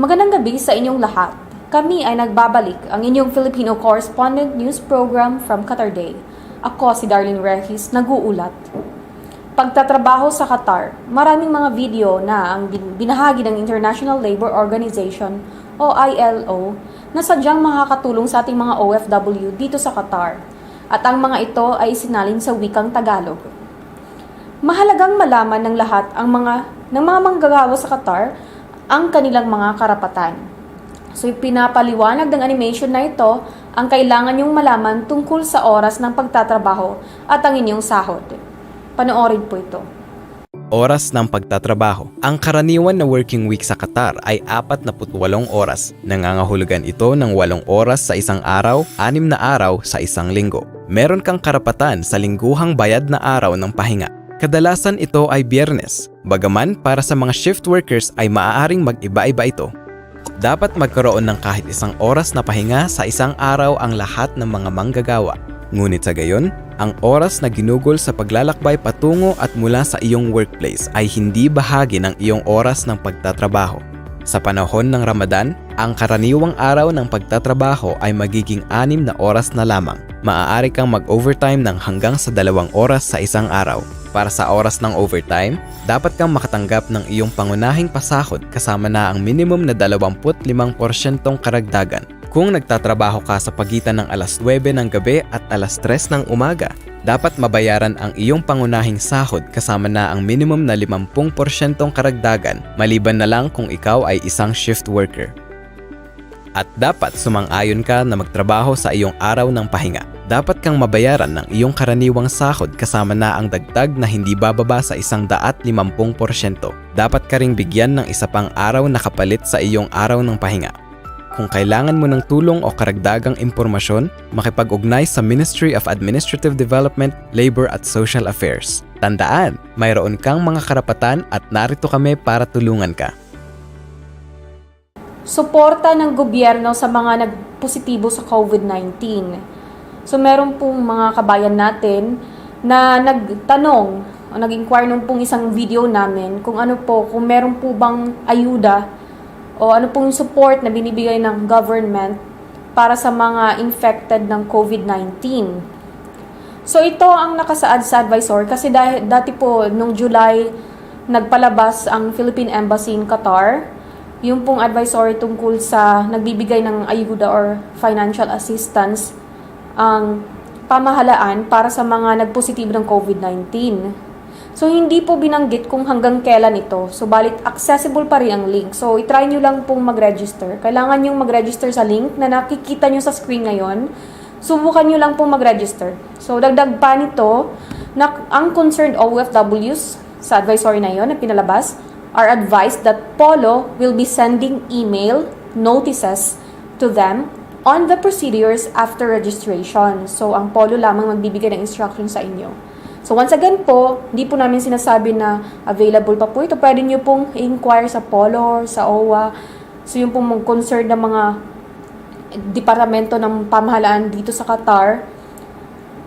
Magandang gabi sa inyong lahat. Kami ay nagbabalik ang inyong Filipino Correspondent News Program from Qatar Day. Ako si Darlene Regis, nag-uulat. Pagtatrabaho sa Qatar, maraming mga video na ang bin- binahagi ng International Labour Organization o ILO na sadyang makakatulong sa ating mga OFW dito sa Qatar. At ang mga ito ay sinalin sa wikang Tagalog. Mahalagang malaman ng lahat ang mga ng mga manggagawa sa Qatar ang kanilang mga karapatan. So pinapaliwanag ng animation na ito ang kailangan niyong malaman tungkol sa oras ng pagtatrabaho at ang inyong sahod. Panoorin po ito. Oras ng pagtatrabaho. Ang karaniwan na working week sa Qatar ay 48 oras. Nangangahulugan ito ng 8 oras sa isang araw, 6 na araw sa isang linggo. Meron kang karapatan sa lingguhang bayad na araw ng pahinga. Kadalasan ito ay biyernes, bagaman para sa mga shift workers ay maaaring mag-iba-iba ito. Dapat magkaroon ng kahit isang oras na pahinga sa isang araw ang lahat ng mga manggagawa. Ngunit sa gayon, ang oras na ginugol sa paglalakbay patungo at mula sa iyong workplace ay hindi bahagi ng iyong oras ng pagtatrabaho. Sa panahon ng Ramadan, ang karaniwang araw ng pagtatrabaho ay magiging anim na oras na lamang. Maaari kang mag-overtime ng hanggang sa dalawang oras sa isang araw. Para sa oras ng overtime, dapat kang makatanggap ng iyong pangunahing pasahod kasama na ang minimum na 25% karagdagan kung nagtatrabaho ka sa pagitan ng alas 9 ng gabi at alas 3 ng umaga, dapat mabayaran ang iyong pangunahing sahod kasama na ang minimum na 50% karagdagan maliban na lang kung ikaw ay isang shift worker. At dapat sumang-ayon ka na magtrabaho sa iyong araw ng pahinga. Dapat kang mabayaran ng iyong karaniwang sahod kasama na ang dagdag na hindi bababa sa isang daat 50%. Dapat ka ring bigyan ng isa pang araw na kapalit sa iyong araw ng pahinga. Kung kailangan mo ng tulong o karagdagang impormasyon, makipag-ugnay sa Ministry of Administrative Development, Labor at Social Affairs. Tandaan, mayroon kang mga karapatan at narito kami para tulungan ka. Suporta ng gobyerno sa mga nagpositibo sa COVID-19. So meron pong mga kabayan natin na nagtanong o nag-inquire nung pong isang video namin kung ano po, kung meron po bang ayuda o ano pong support na binibigay ng government para sa mga infected ng COVID-19. So ito ang nakasaad sa advisor kasi dati po nung July nagpalabas ang Philippine Embassy in Qatar yung pong advisory tungkol sa nagbibigay ng ayuda or financial assistance ang pamahalaan para sa mga nagpositibo ng COVID-19. So, hindi po binanggit kung hanggang kailan ito. So, balit accessible pa rin ang link. So, itry nyo lang pong mag-register. Kailangan nyo mag-register sa link na nakikita nyo sa screen ngayon. Subukan nyo lang pong mag-register. So, dagdag pa nito, na ang concerned OFWs sa advisory na yon na pinalabas, are advised that Polo will be sending email notices to them on the procedures after registration. So, ang Polo lamang magbibigay ng instruction sa inyo. So, once again po, hindi po namin sinasabi na available pa po ito. Pwede nyo pong inquire sa Polo or sa OWA. So, yung pong concern ng mga departamento ng pamahalaan dito sa Qatar.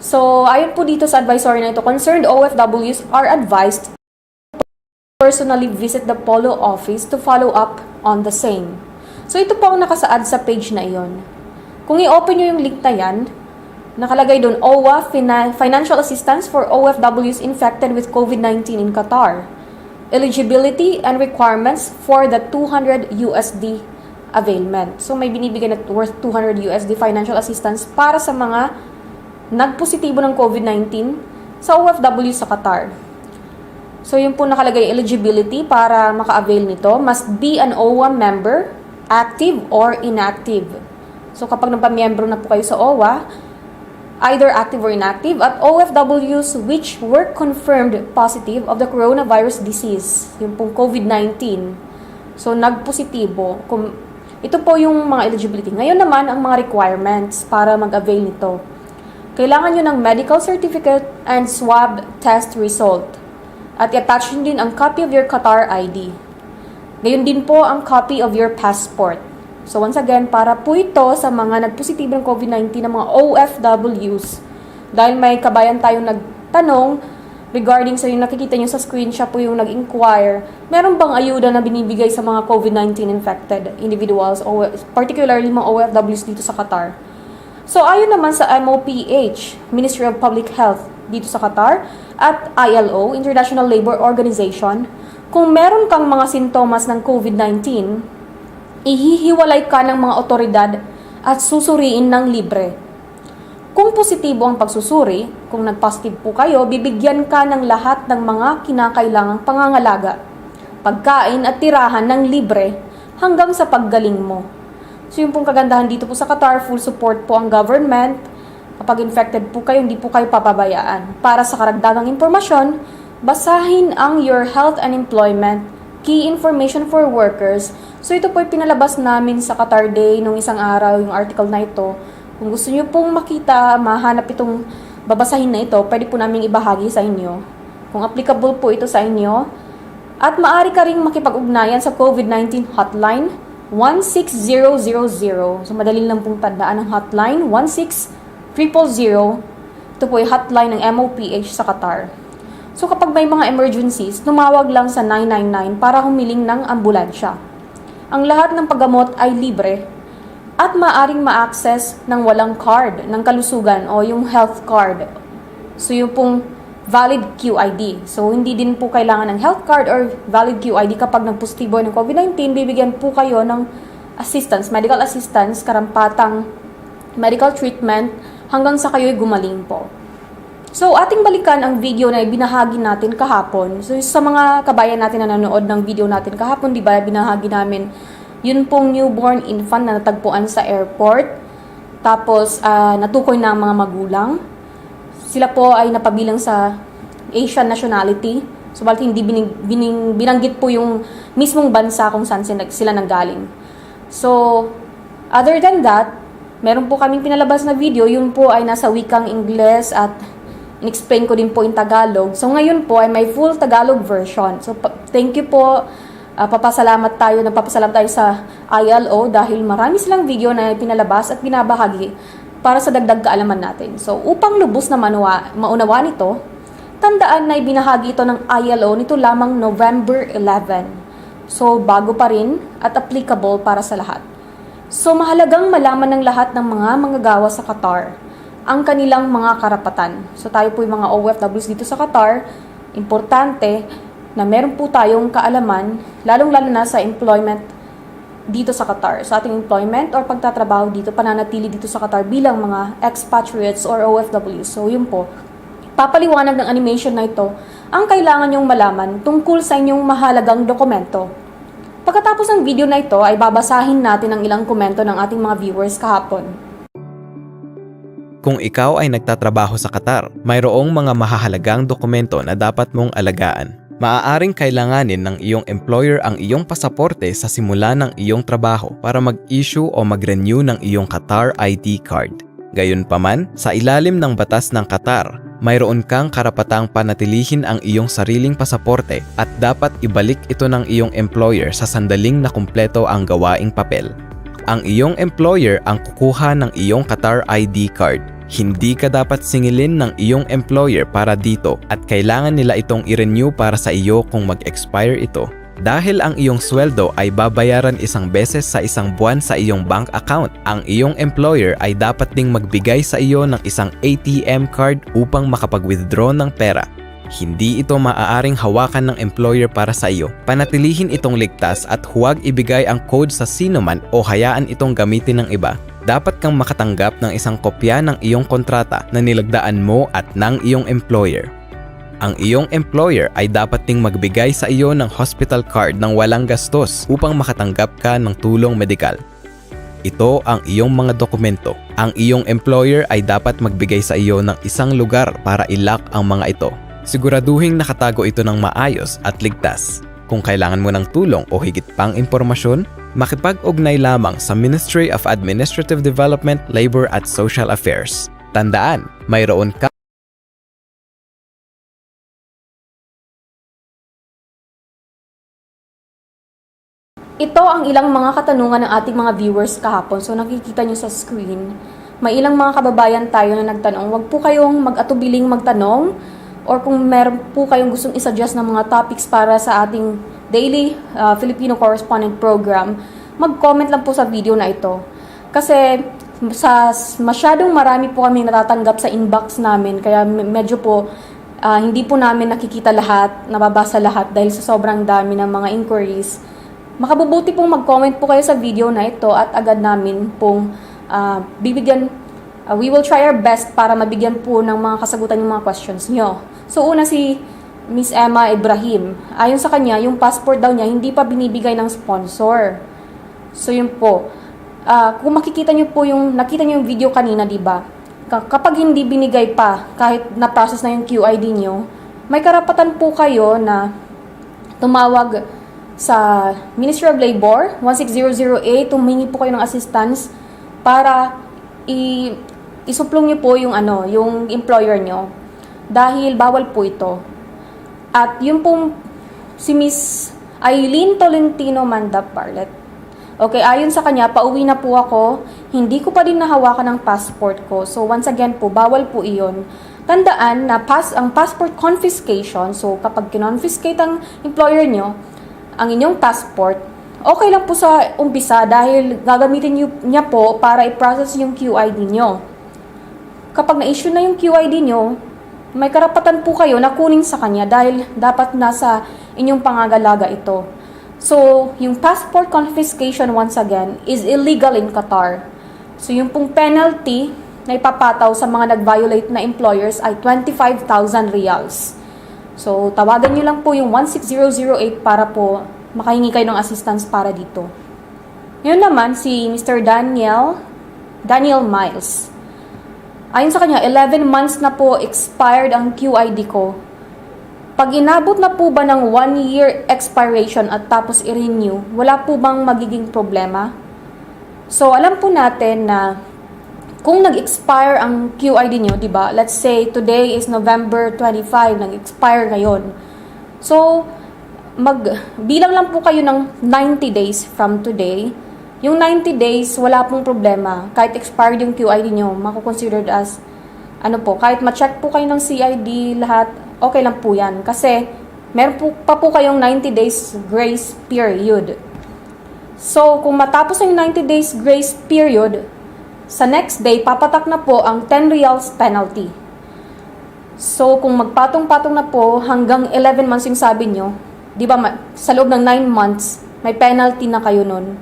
So, ayon po dito sa advisory na ito, concerned OFWs are advised personally visit the Polo office to follow up on the same. So, ito po ang nakasaad sa page na iyon. Kung i-open nyo yung link na yan, nakalagay doon, OWA Fina- Financial Assistance for OFWs infected with COVID-19 in Qatar. Eligibility and requirements for the 200 USD availment. So, may binibigay na worth 200 USD financial assistance para sa mga nagpositibo ng COVID-19 sa OFW sa Qatar. So, yung po nakalagay eligibility para maka-avail nito must be an OWA member, active or inactive. So, kapag nagpa-membro na po kayo sa OWA, either active or inactive, at OFWs which were confirmed positive of the coronavirus disease, yung pong COVID-19. So, nagpositibo. Kung, ito po yung mga eligibility. Ngayon naman, ang mga requirements para mag-avail nito. Kailangan nyo ng medical certificate and swab test result. At i-attach nyo din ang copy of your Qatar ID. Gayon din po ang copy of your passport. So once again, para po ito sa mga nagpositibo ng COVID-19 ng mga OFWs. Dahil may kabayan tayong nagtanong regarding sa yung nakikita nyo sa screen, siya po yung nag-inquire, meron bang ayuda na binibigay sa mga COVID-19 infected individuals, o particularly mga OFWs dito sa Qatar? So, ayon naman sa MOPH, Ministry of Public Health dito sa Qatar, at ILO, International Labor Organization, kung meron kang mga sintomas ng COVID-19, ihihiwalay ka ng mga otoridad at susuriin ng libre. Kung positibo ang pagsusuri, kung nag-positive po kayo, bibigyan ka ng lahat ng mga kinakailangang pangangalaga, pagkain at tirahan ng libre hanggang sa paggaling mo. So yung pong kagandahan dito po sa Qatar, full support po ang government. Kapag infected po kayo, hindi po kayo papabayaan. Para sa karagdagang impormasyon, basahin ang Your Health and Employment Key Information for Workers. So ito po ay pinalabas namin sa Qatar Day nung isang araw, yung article na ito. Kung gusto niyo pong makita, mahanap itong babasahin na ito, pwede po namin ibahagi sa inyo. Kung applicable po ito sa inyo. At maaari ka ring makipag-ugnayan sa COVID-19 hotline 16000. So madali lang pong tandaan ang hotline 16000. Ito po ay hotline ng MOPH sa Qatar. So kapag may mga emergencies, tumawag lang sa 999 para humiling ng ambulansya. Ang lahat ng paggamot ay libre at maaring ma-access ng walang card ng kalusugan o yung health card. So yung pong valid QID. So hindi din po kailangan ng health card or valid QID kapag nagpositibo ng COVID-19, bibigyan po kayo ng assistance, medical assistance, karampatang medical treatment hanggang sa kayo'y gumaling po. So, ating balikan ang video na ibinahagi natin kahapon. So, sa mga kabayan natin na nanonood ng video natin kahapon, di ba, binahagi namin yun pong newborn infant na natagpuan sa airport. Tapos, ah, natukoy na ang mga magulang. Sila po ay napabilang sa Asian nationality. So, balit hindi bining, bining, binanggit po yung mismong bansa kung saan sila nanggaling. So, other than that, meron po kaming pinalabas na video. Yun po ay nasa wikang Ingles at in-explain ko din po in Tagalog. So, ngayon po ay may full Tagalog version. So, thank you po. Ah, papasalamat tayo, nagpapasalamat tayo sa ILO dahil marami silang video na pinalabas at binabahagi para sa dagdag kaalaman natin. So, upang lubos na manuwa, maunawa nito, tandaan na ibinahagi ito ng ILO nito lamang November 11. So, bago pa rin at applicable para sa lahat. So, mahalagang malaman ng lahat ng mga manggagawa sa Qatar ang kanilang mga karapatan. So, tayo po yung mga OFWs dito sa Qatar, importante na meron po tayong kaalaman, lalong-lalo na sa employment dito sa Qatar. Sa ating employment or pagtatrabaho dito, pananatili dito sa Qatar bilang mga expatriates or OFWs. So, yun po. Papaliwanag ng animation na ito ang kailangan nyong malaman tungkol sa inyong mahalagang dokumento. Pagkatapos ng video na ito ay babasahin natin ang ilang komento ng ating mga viewers kahapon. Kung ikaw ay nagtatrabaho sa Qatar, mayroong mga mahahalagang dokumento na dapat mong alagaan. Maaaring kailanganin ng iyong employer ang iyong pasaporte sa simula ng iyong trabaho para mag-issue o mag-renew ng iyong Qatar ID card. Gayunpaman, sa ilalim ng batas ng Qatar, mayroon kang karapatang panatilihin ang iyong sariling pasaporte at dapat ibalik ito ng iyong employer sa sandaling na kumpleto ang gawaing papel. Ang iyong employer ang kukuha ng iyong Qatar ID card. Hindi ka dapat singilin ng iyong employer para dito at kailangan nila itong i-renew para sa iyo kung mag-expire ito. Dahil ang iyong sweldo ay babayaran isang beses sa isang buwan sa iyong bank account, ang iyong employer ay dapat ding magbigay sa iyo ng isang ATM card upang makapag-withdraw ng pera. Hindi ito maaaring hawakan ng employer para sa iyo. Panatilihin itong ligtas at huwag ibigay ang code sa sino man o hayaan itong gamitin ng iba. Dapat kang makatanggap ng isang kopya ng iyong kontrata na nilagdaan mo at ng iyong employer. Ang iyong employer ay dapat ding magbigay sa iyo ng hospital card ng walang gastos upang makatanggap ka ng tulong medikal. Ito ang iyong mga dokumento. Ang iyong employer ay dapat magbigay sa iyo ng isang lugar para ilock ang mga ito. Siguraduhing nakatago ito ng maayos at ligtas. Kung kailangan mo ng tulong o higit pang impormasyon, makipag-ugnay lamang sa Ministry of Administrative Development, Labor at Social Affairs. Tandaan, mayroon ka Ito ang ilang mga katanungan ng ating mga viewers kahapon. So nakikita nyo sa screen, may ilang mga kababayan tayo na nagtanong, wag po kayong mag-atubiling magtanong or kung meron po kayong gustong isuggest ng mga topics para sa ating daily uh, Filipino correspondent program, mag-comment lang po sa video na ito. Kasi sa masyadong marami po kami natatanggap sa inbox namin, kaya me- medyo po ah, hindi po namin nakikita lahat, nababasa lahat dahil sa sobrang dami ng mga inquiries. Makabubuti pong mag-comment po kayo sa video na ito at agad namin pong ah, bibigyan Uh, we will try our best para mabigyan po ng mga kasagutan yung mga questions nyo. So, una si Miss Emma Ibrahim. Ayon sa kanya, yung passport daw niya hindi pa binibigay ng sponsor. So, yun po. Ah, kung makikita nyo po yung, nakita nyo yung video kanina, di ba? Ka- Kapag hindi binigay pa, kahit na-process na yung QID nyo, may karapatan po kayo na tumawag sa Ministry of Labor, 16008, humingi po kayo ng assistance para i isuplong niyo po yung ano, yung employer niyo dahil bawal po ito. At yung pong si Miss Eileen Tolentino Manda Barlet. Okay, ayon sa kanya, pauwi na po ako. Hindi ko pa din nahawakan ng passport ko. So once again po, bawal po iyon. Tandaan na pass, ang passport confiscation, so kapag kinonfiscate ang employer nyo, ang inyong passport, okay lang po sa umpisa dahil gagamitin niyo, niya po para i-process yung QID nyo. Kapag na-issue na yung QID nyo, may karapatan po kayo na kunin sa kanya dahil dapat nasa inyong pangagalaga ito. So, yung passport confiscation once again is illegal in Qatar. So, yung pong penalty na ipapataw sa mga nag-violate na employers ay 25,000 reals. So, tawagan nyo lang po yung 16008 para po makahingi kayo ng assistance para dito. Ngayon naman, si Mr. Daniel, Daniel Miles. Ayon sa kanya, 11 months na po expired ang QID ko. Pag inabot na po ba ng 1 year expiration at tapos i-renew, wala po bang magiging problema? So, alam po natin na kung nag-expire ang QID nyo, di ba? Let's say today is November 25, nag-expire ngayon. So, mag bilang lang po kayo ng 90 days from today. Yung 90 days, wala pong problema. Kahit expired yung QID nyo, mako-considered as ano po, kahit ma-check po kayo ng CID, lahat, okay lang po yan. Kasi, meron po, pa po kayong 90 days grace period. So, kung matapos yung 90 days grace period, sa next day, papatak na po ang 10 reals penalty. So, kung magpatong-patong na po hanggang 11 months yung sabi nyo, di ba, sa loob ng 9 months, may penalty na kayo nun.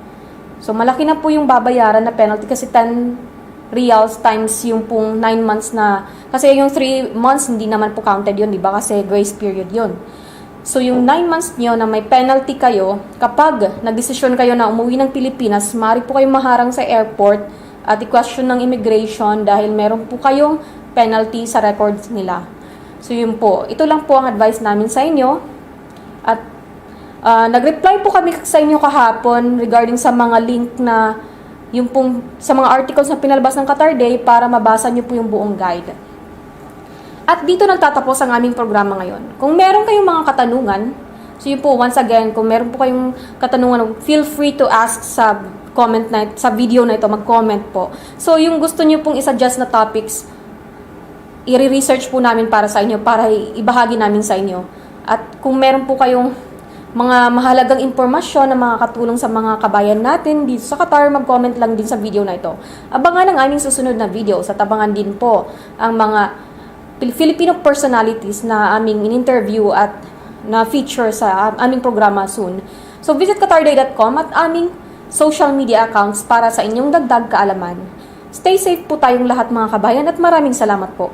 So, malaki na po yung babayaran na penalty kasi 10 reals times yung pong 9 months na, kasi yung 3 months hindi naman po counted yun, di ba? Kasi grace period yun. So, yung 9 months nyo na may penalty kayo, kapag nagdesisyon kayo na umuwi ng Pilipinas, maaari po kayong maharang sa airport at i-question ng immigration dahil meron po kayong penalty sa records nila. So, yun po. Ito lang po ang advice namin sa inyo. At ah, nag-reply po kami sa inyo kahapon regarding sa mga link na yung pong, sa mga articles na pinalabas ng Qatar Day para mabasa nyo po yung buong guide. At dito nagtatapos ang aming programa ngayon. Kung meron kayong mga katanungan, so yun po, once again, kung meron po kayong katanungan, feel free to ask sa comment na, sa video na ito, mag-comment po. So, yung gusto nyo pong isuggest na topics, i-research po namin para sa inyo, para ibahagi namin sa inyo. At kung meron po kayong mga mahalagang impormasyon na mga katulong sa mga kabayan natin dito sa Qatar, mag-comment lang din sa video na ito. Abangan ang aming susunod na video at abangan din po ang mga Filipino personalities na aming in-interview at na feature sa am- aming programa soon. So visit qatarday.com at aming social media accounts para sa inyong dagdag kaalaman. Stay safe po tayong lahat mga kabayan at maraming salamat po.